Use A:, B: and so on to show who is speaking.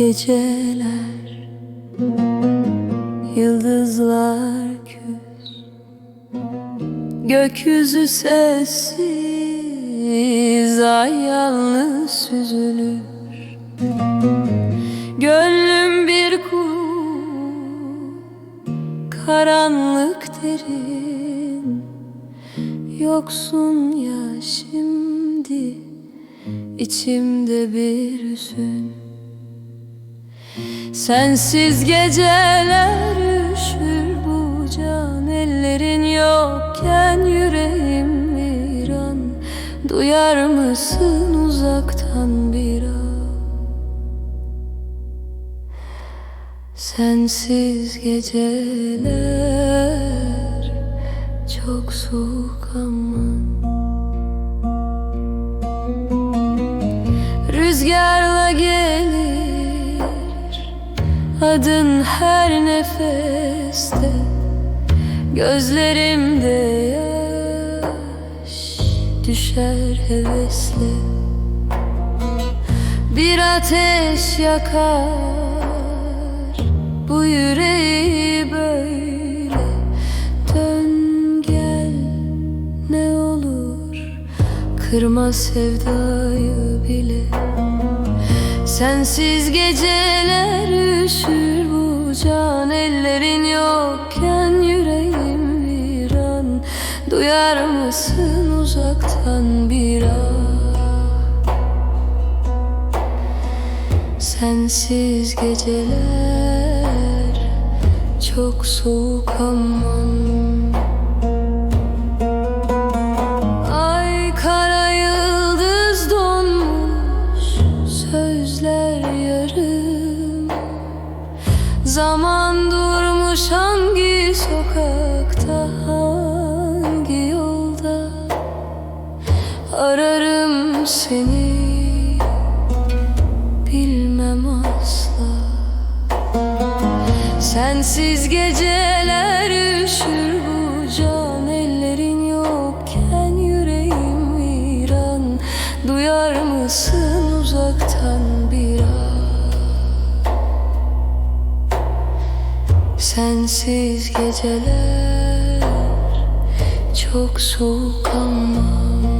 A: geceler Yıldızlar küs Gökyüzü sessiz Ay yalnız süzülür. Gönlüm bir kuru Karanlık derin Yoksun ya şimdi içimde bir hüzün Sensiz geceler üşür bu can. Ellerin yokken yüreğim viran Duyar mısın uzaktan bir an? Sensiz geceler çok soğuk aman Rüzgarla adın her nefeste Gözlerimde yaş düşer hevesle. Bir ateş yakar bu yüreği böyle. Dön gel ne olur Kırma sevdayı bile. Sensiz geceler üşür bu can Ellerin yokken yüreğim viran Duyar mısın uzaktan bir ah Sensiz geceler çok soğuk aman. Sözler yarım Zaman durmuş hangi sokakta hangi yolda? Ararım seni bilmem asla. Sensiz geceler üşür bu can Ellerin yokken yüreğim viran Duyar mısın Sensiz geceler çok soğuk ama